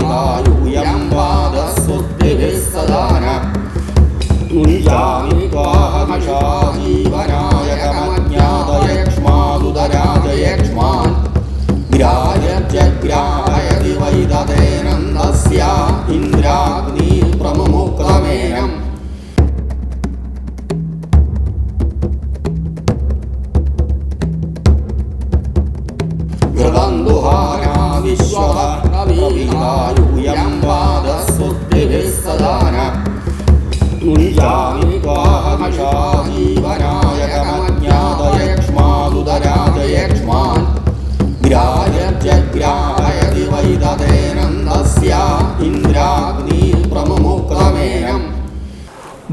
वायुयं वादस्वस्तिभिः सदा न तुल्यामि सदान जीवना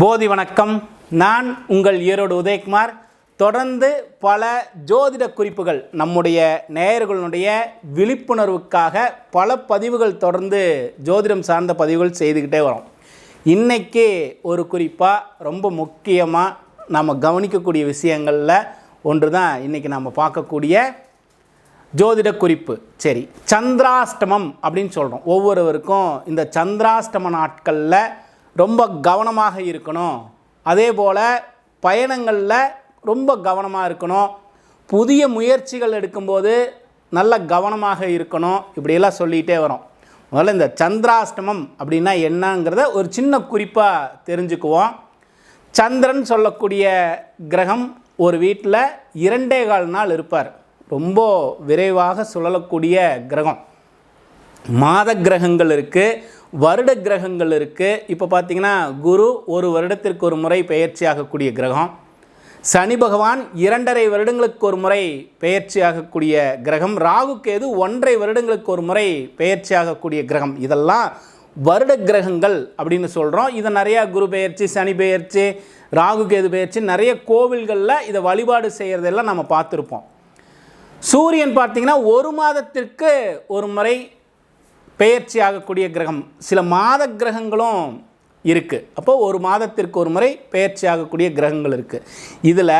போதி வணக்கம். நான் உங்கள் ஈரோடு உதயகுமார். தொடர்ந்து பல ஜோதிட குறிப்புகள் நம்முடைய நேயர்களுடைய விழிப்புணர்வுக்காக பல பதிவுகள் தொடர்ந்து ஜோதிடம் சார்ந்த பதிவுகள் செய்துக்கிட்டே வரோம். இன்றைக்கி ஒரு குறிப்பாக ரொம்ப முக்கியமாக நம்ம கவனிக்கக்கூடிய விஷயங்களில் ஒன்று தான் இன்றைக்கி நம்ம பார்க்கக்கூடிய ஜோதிட குறிப்பு. சரி சந்திராஷ்டமம் அப்படின்னு சொல்கிறோம் ஒவ்வொருவருக்கும் இந்த சந்திராஷ்டம நாட்களில் ரொம்ப கவனமாக இருக்கணும். அதே போல் பயணங்களில் ரொம்ப கவனமாக இருக்கணும். புதிய முயற்சிகள் எடுக்கும்போது நல்ல கவனமாக இருக்கணும். இப்படியெல்லாம் சொல்லிகிட்டே வரோம். முதல்ல இந்த சந்திராஷ்டமம் அப்படின்னா என்னங்கிறத ஒரு சின்ன குறிப்பாக தெரிஞ்சுக்குவோம். சந்திரன் சொல்லக்கூடிய கிரகம் ஒரு வீட்டில் இரண்டே கால் நாள் இருப்பார். ரொம்ப விரைவாக சுழலக்கூடிய கிரகம். மாத கிரகங்கள் இருக்குது வருட கிரகங்கள் இருக்குது இப்போ பார்த்தீங்கன்னா குரு ஒரு வருடத்திற்கு ஒரு முறை பெயர்ச்சியாகக்கூடிய கிரகம். சனி பகவான் இரண்டரை வருடங்களுக்கு ஒரு முறை பெயர்ச்சியாகக்கூடிய கிரகம். ராகு கேது ஒன்றரை வருடங்களுக்கு ஒரு முறை பெயர்ச்சியாகக்கூடிய கிரகம். இதெல்லாம் வருட கிரகங்கள் அப்படின்னு சொல்கிறோம் இதை நிறையா குரு பெயர்ச்சி சனி பெயர்ச்சி ராகு கேது பெயர்ச்சி நிறைய கோவில்களில் இதை வழிபாடு செய்கிறதெல்லாம் நம்ம பார்த்துருப்போம். சூரியன் பார்த்திங்கன்னா ஒரு மாதத்திற்கு ஒரு முறை பெயர்ச்சி ஆகக்கூடிய கிரகம். சில மாத கிரகங்களும் இருக்குது அப்போ ஒரு மாதத்திற்கு ஒரு முறை பெயர்ச்சி ஆகக்கூடிய கிரகங்கள் இருக்குது இதில்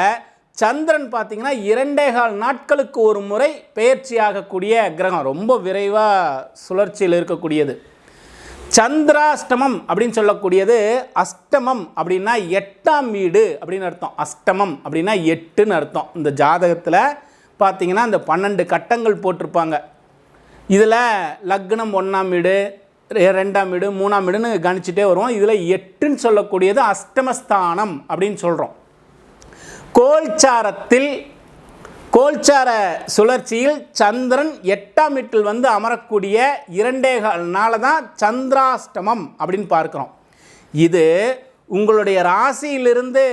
சந்திரன் பார்த்திங்கன்னா இரண்டே கால் நாட்களுக்கு ஒரு முறை பெயர்ச்சி ஆகக்கூடிய கிரகம். ரொம்ப விரைவாக சுழற்சியில் இருக்கக்கூடியது. சந்திராஷ்டமம் அப்படின்னு சொல்லக்கூடியது அஷ்டமம் அப்படின்னா எட்டாம் வீடு அப்படின்னு அர்த்தம். அஷ்டமம் அப்படின்னா எட்டுன்னு அர்த்தம். இந்த ஜாதகத்தில் பார்த்தீங்கன்னா இந்த பன்னெண்டு கட்டங்கள் போட்டிருப்பாங்க. இதில் லக்னம் ஒன்றாம் வீடு ரெண்டாம் வீடு மூணாம் வீடுன்னு கணிச்சிட்டே வருவோம். இதில் எட்டுன்னு சொல்லக்கூடியது அஷ்டமஸ்தானம் அப்படின்னு சொல்கிறோம் கோல்சாரத்தில் கோல்சார சுழற்சியில் சந்திரன் எட்டாம் வீட்டில் வந்து அமரக்கூடிய இரண்டே கால் தான் சந்திராஷ்டமம் அப்படின்னு பார்க்குறோம். இது உங்களுடைய ராசியிலிருந்து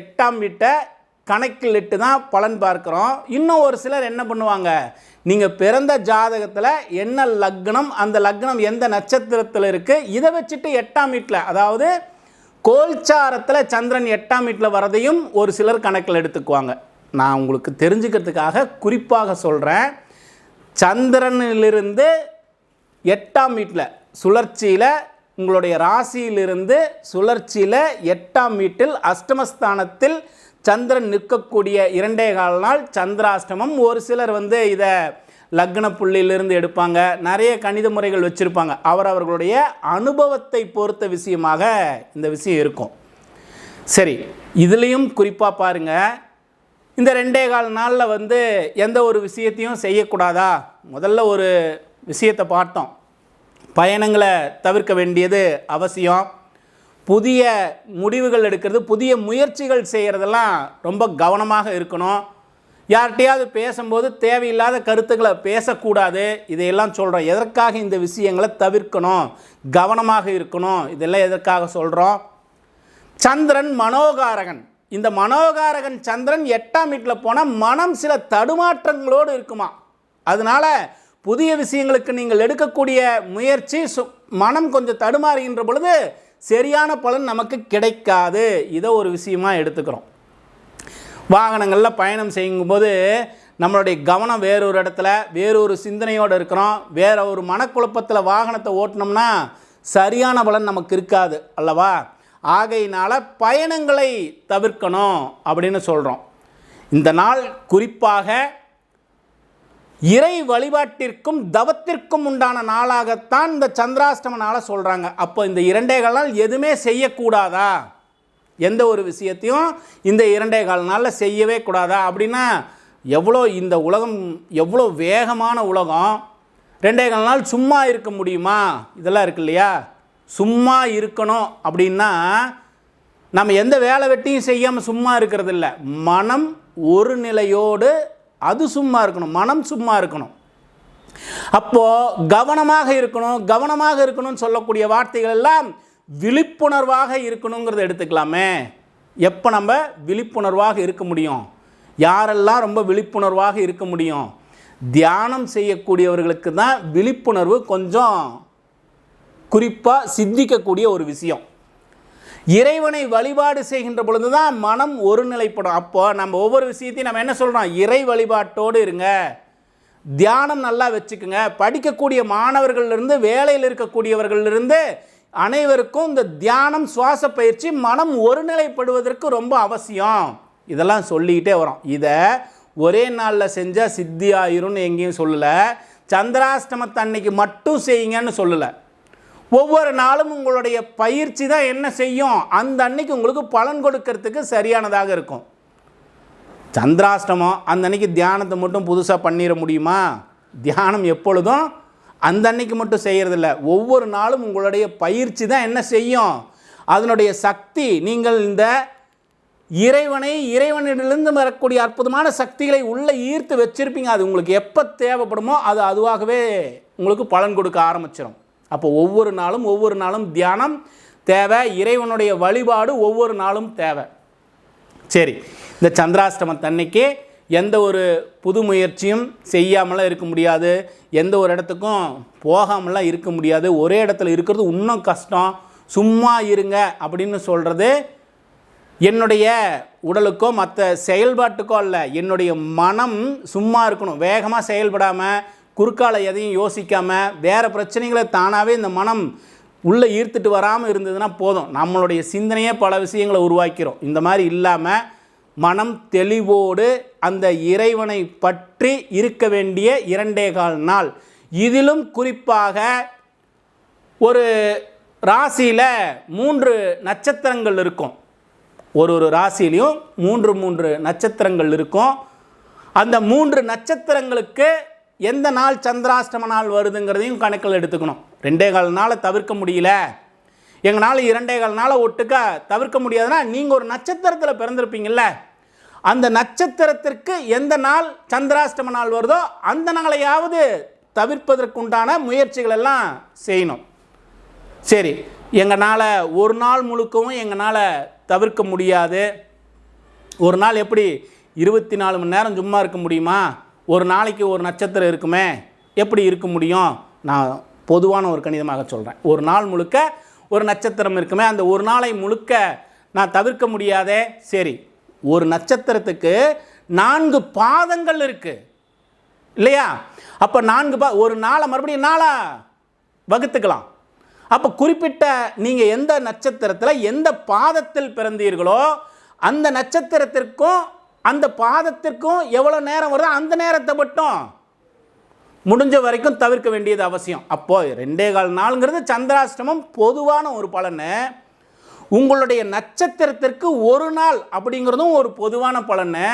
எட்டாம் வீட்டை கணக்கில் இட்டு தான் பலன் பார்க்குறோம். இன்னும் ஒரு சிலர் என்ன பண்ணுவாங்க? நீங்கள் பிறந்த ஜாதகத்தில் என்ன லக்னம் அந்த லக்னம் எந்த நட்சத்திரத்தில் இருக்குது இதை வச்சுட்டு எட்டாம் வீட்டில் அதாவது கோல்சாரத்தில் சந்திரன் எட்டாம் வீட்டில் வரதையும் ஒரு சிலர் கணக்கில் எடுத்துக்குவாங்க. நான் உங்களுக்கு தெரிஞ்சுக்கிறதுக்காக குறிப்பாக சொல்கிறேன் சந்திரனிலிருந்து எட்டாம் வீட்டில் சுழற்சியில் உங்களுடைய ராசியிலிருந்து சுழற்சியில் எட்டாம் வீட்டில் அஷ்டமஸ்தானத்தில் சந்திரன் நிற்கக்கூடிய இரண்டே கால் நாள் சந்திராஷ்டமம். ஒரு சிலர் வந்து இதை லக்ன புள்ளியிலிருந்து எடுப்பாங்க. நிறைய கணித முறைகள் வச்சுருப்பாங்க. அவர் அவர்களுடைய அனுபவத்தை பொறுத்த விஷயமாக இந்த விஷயம் இருக்கும். சரி இதுலேயும் குறிப்பாக பாருங்கள் இந்த ரெண்டே கால் நாளில் வந்து எந்த ஒரு விஷயத்தையும் செய்யக்கூடாதா? முதல்ல ஒரு விஷயத்தை பார்த்தோம். பயணங்களை தவிர்க்க வேண்டியது அவசியம். புதிய முடிவுகள் எடுக்கிறது புதிய முயற்சிகள் செய்கிறதெல்லாம் ரொம்ப கவனமாக இருக்கணும். யார்கிட்டையாவது பேசும்போது தேவையில்லாத கருத்துக்களை பேசக்கூடாது. இதையெல்லாம் சொல்கிறோம் எதற்காக இந்த விஷயங்களை தவிர்க்கணும்? கவனமாக இருக்கணும். இதெல்லாம் எதற்காக சொல்கிறோம் சந்திரன் மனோகாரகன். இந்த மனோகாரகன் சந்திரன் எட்டாம் வீட்டில் போனால் மனம் சில தடுமாற்றங்களோடு இருக்குமா? அதனால புதிய விஷயங்களுக்கு நீங்கள் எடுக்கக்கூடிய முயற்சி சு மனம் கொஞ்சம் தடுமாறுகின்ற பொழுது சரியான பலன் நமக்கு கிடைக்காது. இதை ஒரு விஷயமா எடுத்துக்கிறோம். வாகனங்களில் பயணம் செய்யும்போது நம்மளுடைய கவனம் வேறொரு இடத்துல வேறொரு சிந்தனையோடு இருக்கிறோம். வேற ஒரு மனக்குழப்பத்தில் வாகனத்தை ஓட்டினோம்னா சரியான பலன் நமக்கு இருக்காது அல்லவா? ஆகையினால் பயணங்களை தவிர்க்கணும் அப்படின்னு சொல்கிறோம் இந்த நாள் குறிப்பாக இறை வழிபாட்டிற்கும் தவத்திற்கும் உண்டான நாளாகத்தான் இந்த சந்திராஷ்டம நாளை சொல்கிறாங்க அப்போ இந்த இரண்டே கால் நாள் எதுவுமே செய்யக்கூடாதா? எந்த ஒரு விஷயத்தையும் இந்த இரண்டே கால் நாளில் செய்யவே கூடாதா? அப்படின்னா எவ்வளோ இந்த உலகம் எவ்வளோ வேகமான உலகம் ரெண்டே கால் நாள் சும்மா இருக்க முடியுமா? இதெல்லாம் இருக்கு இல்லையா? சும்மா இருக்கணும் அப்படின்னா நம்ம எந்த வேலை வெட்டியும் செய்யாமல் சும்மா இருக்கிறதில்ல மனம் ஒரு நிலையோடு அது சும்மா இருக்கணும் மனம் சும்மா இருக்கணும். அப்போது கவனமாக இருக்கணும் கவனமாக இருக்கணும்னு சொல்லக்கூடிய வார்த்தைகள் எல்லாம் விழிப்புணர்வாக இருக்கணுங்கிறத எடுத்துக்கலாமே. எப்போ நம்ம விழிப்புணர்வாக இருக்க முடியும்? யாரெல்லாம் ரொம்ப விழிப்புணர்வாக இருக்க முடியும்? தியானம் செய்யக்கூடியவர்களுக்கு தான் விழிப்புணர்வு கொஞ்சம் குறிப்பாக சிந்திக்கக்கூடிய ஒரு விஷயம். இறைவனை வழிபாடு செய்கின்ற பொழுது தான் மனம் ஒருநிலைப்படும். அப்போ நம்ம ஒவ்வொரு விஷயத்தையும் நம்ம என்ன சொல்கிறோம் இறை வழிபாட்டோடு இருங்க. தியானம் நல்லா வச்சுக்குங்க. படிக்கக்கூடிய மாணவர்கள்லேருந்து வேலையில் இருக்கக்கூடியவர்கள்லேருந்து அனைவருக்கும் இந்த தியானம் சுவாச பயிற்சி மனம் ஒருநிலைப்படுவதற்கு ரொம்ப அவசியம். இதெல்லாம் சொல்லிக்கிட்டே வரோம். இதை ஒரே நாளில் செஞ்சால் சித்தி ஆயிரும்னு எங்கேயும் சொல்லலை. சந்திராஷ்டமத்தை அன்னைக்கு மட்டும் செய்யுங்கன்னு சொல்லலை. ஒவ்வொரு நாளும் உங்களுடைய பயிற்சி தான் என்ன செய்யும்? அந்த அன்னைக்கு உங்களுக்கு பலன் கொடுக்கறதுக்கு சரியானதாக இருக்கும். சந்திராஷ்டமம் அந்த அன்னைக்கு தியானத்தை மட்டும் புதுசாக பண்ணிட முடியுமா? தியானம் எப்பொழுதும் அந்த அன்னைக்கு மட்டும் செய்கிறதில்ல ஒவ்வொரு நாளும் உங்களுடைய பயிற்சி தான் என்ன செய்யும்? அதனுடைய சக்தி நீங்கள் இந்த இறைவனை இறைவனிடமிருந்து வரக்கூடிய அற்புதமான சக்திகளை உள்ளே ஈர்த்து வச்சிருப்பீங்க. அது உங்களுக்கு எப்போ தேவைப்படுமோ அது அதுவாகவே உங்களுக்கு பலன் கொடுக்க ஆரம்பிச்சிடும் அப்போ ஒவ்வொரு நாளும் ஒவ்வொரு நாளும் தியானம் தேவை இறைவனுடைய வழிபாடு ஒவ்வொரு நாளும் தேவை. சரி இந்த சந்திராஷ்டமத்தன்னைக்கு எந்த ஒரு புது முயற்சியும் செய்யாமலாம் இருக்க முடியாது. எந்த ஒரு இடத்துக்கும் போகாமலாம் இருக்க முடியாது. ஒரே இடத்துல இருக்கிறது இன்னும் கஷ்டம். சும்மா இருங்க அப்படின்னு சொல்கிறது என்னுடைய உடலுக்கோ மற்ற செயல்பாட்டுக்கோ அல்ல. என்னுடைய மனம் சும்மா இருக்கணும். வேகமாக செயல்படாமல் குறுக்கால எதையும் யோசிக்காமல் வேறு பிரச்சனைகளை தானாகவே இந்த மனம் உள்ளே ஈர்த்துட்டு வராமல் இருந்ததுன்னா போதும். நம்மளுடைய சிந்தனையே பல விஷயங்களை உருவாக்கிறோம் இந்த மாதிரி இல்லாமல் மனம் தெளிவோடு அந்த இறைவனை பற்றி இருக்க வேண்டிய இரண்டே கால் நாள். இதிலும் குறிப்பாக ஒரு ராசியில் மூன்று நட்சத்திரங்கள் இருக்கும். ஒரு ஒரு ராசியிலையும் மூன்று மூன்று நட்சத்திரங்கள் இருக்கும். அந்த மூன்று நட்சத்திரங்களுக்கு எந்த நாள் சந்திராஷ்டம நாள் வருதுங்கிறதையும் கணக்கில் எடுத்துக்கணும். ரெண்டே கால் நாளை தவிர்க்க முடியல. எங்களால் இரண்டே கால் நாளை ஒட்டுக்க தவிர்க்க முடியாதுன்னா நீங்கள் ஒரு நட்சத்திரத்தில் பிறந்திருப்பீங்கள்ல அந்த நட்சத்திரத்திற்கு எந்த நாள் சந்திராஷ்டம நாள் வருதோ அந்த நாளையாவது தவிர்ப்பதற்குண்டான முயற்சிகள் எல்லாம் செய்யணும். சரி எங்களால் ஒரு நாள் முழுக்கவும் எங்களால் தவிர்க்க முடியாது. ஒரு நாள் எப்படி இருபத்தி நாலு மணி நேரம் சும்மா இருக்க முடியுமா? ஒரு நாளைக்கு ஒரு நட்சத்திரம் இருக்குமே எப்படி இருக்க முடியும்? நான் பொதுவான ஒரு கணிதமாக சொல்கிறேன் ஒரு நாள் முழுக்க ஒரு நட்சத்திரம் இருக்குமே அந்த ஒரு நாளை முழுக்க நான் தவிர்க்க முடியாதே. சரி ஒரு நட்சத்திரத்துக்கு நான்கு பாதங்கள் இருக்குது இல்லையா? அப்போ நான்கு பா ஒரு நாளை மறுபடியும் நாளாக வகுத்துக்கலாம். அப்போ குறிப்பிட்ட நீங்கள் எந்த நட்சத்திரத்தில் எந்த பாதத்தில் பிறந்தீர்களோ அந்த நட்சத்திரத்திற்கும் அந்த பாதத்திற்கும் எவ்வளோ நேரம் வருதோ அந்த நேரத்தை மட்டும் முடிஞ்ச வரைக்கும் தவிர்க்க வேண்டியது அவசியம். அப்போது ரெண்டே கால் நாளுங்கிறது சந்திராஷ்டமம் பொதுவான ஒரு பலனு. உங்களுடைய நட்சத்திரத்திற்கு ஒரு நாள் அப்படிங்கிறதும் ஒரு பொதுவான பலனு.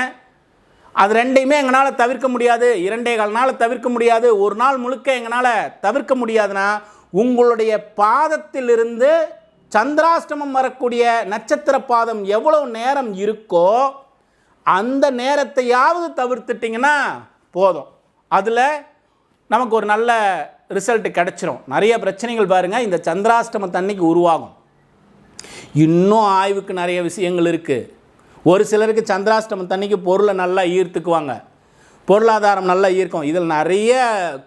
அது ரெண்டையுமே எங்களால் தவிர்க்க முடியாது. இரண்டே கால் நாள் தவிர்க்க முடியாது. ஒரு நாள் முழுக்க எங்களால் தவிர்க்க முடியாதுன்னா உங்களுடைய பாதத்திலிருந்து சந்திராஷ்டமம் வரக்கூடிய நட்சத்திர பாதம் எவ்வளோ நேரம் இருக்கோ அந்த நேரத்தையாவது தவிர்த்துட்டிங்கன்னா போதும். அதில் நமக்கு ஒரு நல்ல ரிசல்ட் கிடச்சிரும். நிறைய பிரச்சனைகள் பாருங்கள் இந்த சந்திராஷ்டமத்து அன்னைக்கு உருவாகும். இன்னும் ஆய்வுக்கு நிறைய விஷயங்கள் இருக்குது ஒரு சிலருக்கு சந்திராஷ்டமம் தண்ணிக்கு பொருளை நல்லா ஈர்த்துக்குவாங்க. பொருளாதாரம் நல்லா ஈர்க்கும். இதில் நிறைய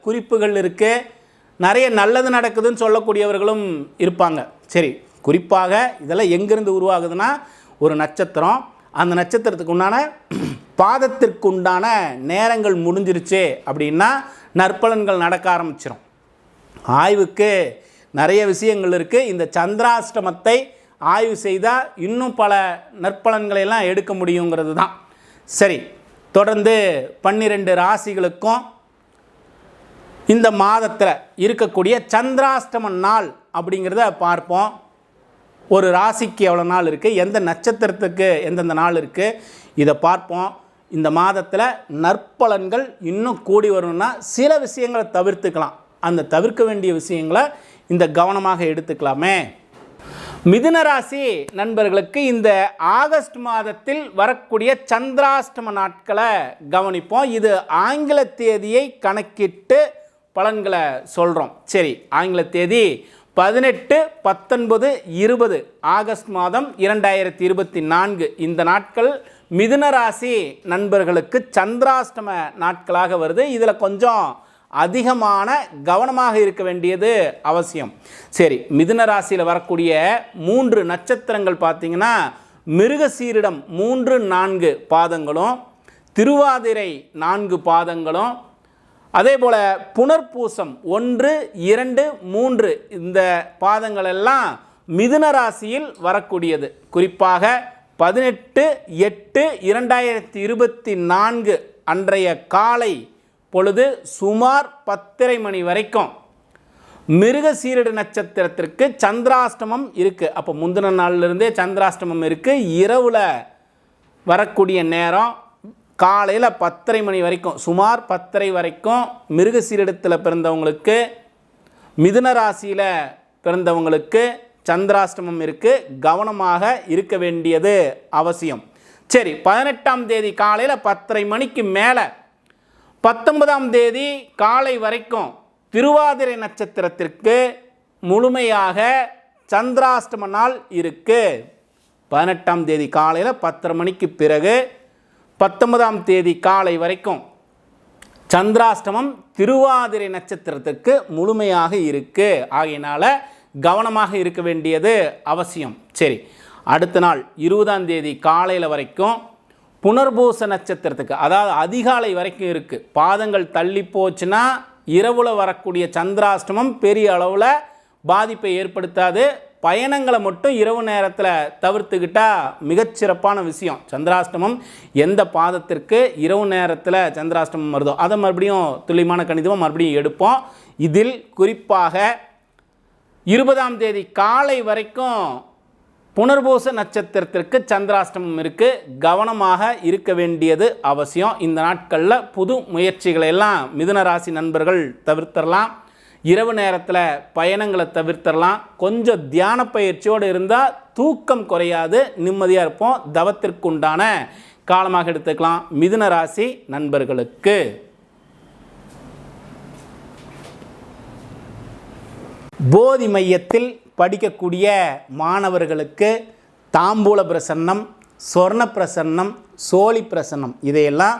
குறிப்புகள் இருக்குது நிறைய நல்லது நடக்குதுன்னு சொல்லக்கூடியவர்களும் இருப்பாங்க. சரி குறிப்பாக இதெல்லாம் எங்கேருந்து உருவாகுதுன்னா ஒரு நட்சத்திரம் அந்த நட்சத்திரத்துக்கு உண்டான பாதத்திற்கு உண்டான நேரங்கள் முடிஞ்சிருச்சு அப்படின்னா நற்பலன்கள் நடக்க ஆரம்பிச்சிடும் ஆய்வுக்கு நிறைய விஷயங்கள் இருக்குது இந்த சந்திராஷ்டமத்தை ஆய்வு செய்தால் இன்னும் பல நற்பலன்களை எல்லாம் எடுக்க முடியுங்கிறது தான். சரி தொடர்ந்து பன்னிரெண்டு ராசிகளுக்கும் இந்த மாதத்தில் இருக்கக்கூடிய சந்திராஷ்டம நாள் அப்படிங்கிறத பார்ப்போம். ஒரு ராசிக்கு எவ்வளோ நாள் இருக்குது எந்த நட்சத்திரத்துக்கு எந்தெந்த நாள் இருக்குது இதை பார்ப்போம். இந்த மாதத்தில் நற்பலன்கள் இன்னும் கூடி வரணும்னா சில விஷயங்களை தவிர்த்துக்கலாம். அந்த தவிர்க்க வேண்டிய விஷயங்களை இந்த கவனமாக எடுத்துக்கலாமே. மிதுன ராசி நண்பர்களுக்கு இந்த ஆகஸ்ட் மாதத்தில் வரக்கூடிய சந்திராஷ்டம நாட்களை கவனிப்போம். இது ஆங்கில தேதியை கணக்கிட்டு பலன்களை சொல்கிறோம் சரி ஆங்கில தேதி பதினெட்டு பத்தொன்பது இருபது ஆகஸ்ட் மாதம் இரண்டாயிரத்தி இருபத்தி நான்கு இந்த நாட்கள் மிதுன ராசி நண்பர்களுக்கு சந்திராஷ்டம நாட்களாக வருது. இதில் கொஞ்சம் அதிகமான கவனமாக இருக்க வேண்டியது அவசியம். சரி மிதுன ராசியில் வரக்கூடிய மூன்று நட்சத்திரங்கள் பார்த்தீங்கன்னா மிருகசீரிடம் மூன்று நான்கு பாதங்களும் திருவாதிரை நான்கு பாதங்களும் அதே போல் புனர்பூசம் ஒன்று இரண்டு மூன்று இந்த பாதங்கள் எல்லாம் மிதுன ராசியில் வரக்கூடியது. குறிப்பாக பதினெட்டு எட்டு இரண்டாயிரத்தி இருபத்தி நான்கு அன்றைய காலை பொழுது சுமார் பத்தரை மணி வரைக்கும் மிருக சீரடு நட்சத்திரத்திற்கு சந்திராஷ்டமம் இருக்குது அப்போ முந்தின நாள்லேருந்தே சந்திராஷ்டமம் இருக்குது இரவில் வரக்கூடிய நேரம் காலையில் பத்தரை மணி வரைக்கும் சுமார் பத்தரை வரைக்கும் மிருக சீரிடத்தில் பிறந்தவங்களுக்கு மிதுன ராசியில் பிறந்தவங்களுக்கு சந்திராஷ்டமம் இருக்குது கவனமாக இருக்க வேண்டியது அவசியம். சரி பதினெட்டாம் தேதி காலையில் பத்தரை மணிக்கு மேலே பத்தொன்பதாம் தேதி காலை வரைக்கும் திருவாதிரை நட்சத்திரத்திற்கு முழுமையாக சந்திராஷ்டம நாள் இருக்குது பதினெட்டாம் தேதி காலையில் பத்தரை மணிக்கு பிறகு பத்தொன்பதாம் தேதி காலை வரைக்கும் சந்திராஷ்டமம் திருவாதிரை நட்சத்திரத்திற்கு முழுமையாக இருக்கு. ஆகையினால் கவனமாக இருக்க வேண்டியது அவசியம். சரி அடுத்த நாள் இருபதாம் தேதி காலையில் வரைக்கும் புனர்பூச நட்சத்திரத்துக்கு அதாவது அதிகாலை வரைக்கும் இருக்குது பாதங்கள் தள்ளி போச்சுன்னா இரவில் வரக்கூடிய சந்திராஷ்டமம் பெரிய அளவில் பாதிப்பை ஏற்படுத்தாது. பயணங்களை மட்டும் இரவு நேரத்தில் தவிர்த்துக்கிட்டால் மிகச்சிறப்பான விஷயம். சந்திராஷ்டமம் எந்த பாதத்திற்கு இரவு நேரத்தில் சந்திராஷ்டமம் வருதோ அதை மறுபடியும் துல்லியமான கணிதமாக மறுபடியும் எடுப்போம். இதில் குறிப்பாக இருபதாம் தேதி காலை வரைக்கும் புனர்பூச நட்சத்திரத்திற்கு சந்திராஷ்டமம் இருக்குது கவனமாக இருக்க வேண்டியது அவசியம். இந்த நாட்களில் புது முயற்சிகளை எல்லாம் மிதுன ராசி நண்பர்கள் தவிர்த்தரலாம். இரவு நேரத்தில் பயணங்களை தவிர்த்தரலாம். கொஞ்சம் தியான பயிற்சியோடு இருந்தால் தூக்கம் குறையாது நிம்மதியாக இருப்போம். தவத்திற்குண்டான காலமாக எடுத்துக்கலாம். மிதுன ராசி நண்பர்களுக்கு. போதி மையத்தில் படிக்கக்கூடிய மாணவர்களுக்கு தாம்பூல பிரசன்னம் சொர்ண பிரசன்னம் சோழி பிரசன்னம் இதையெல்லாம்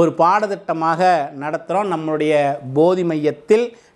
ஒரு பாடத்திட்டமாக நடத்துகிறோம் நம்மளுடைய போதி மையத்தில்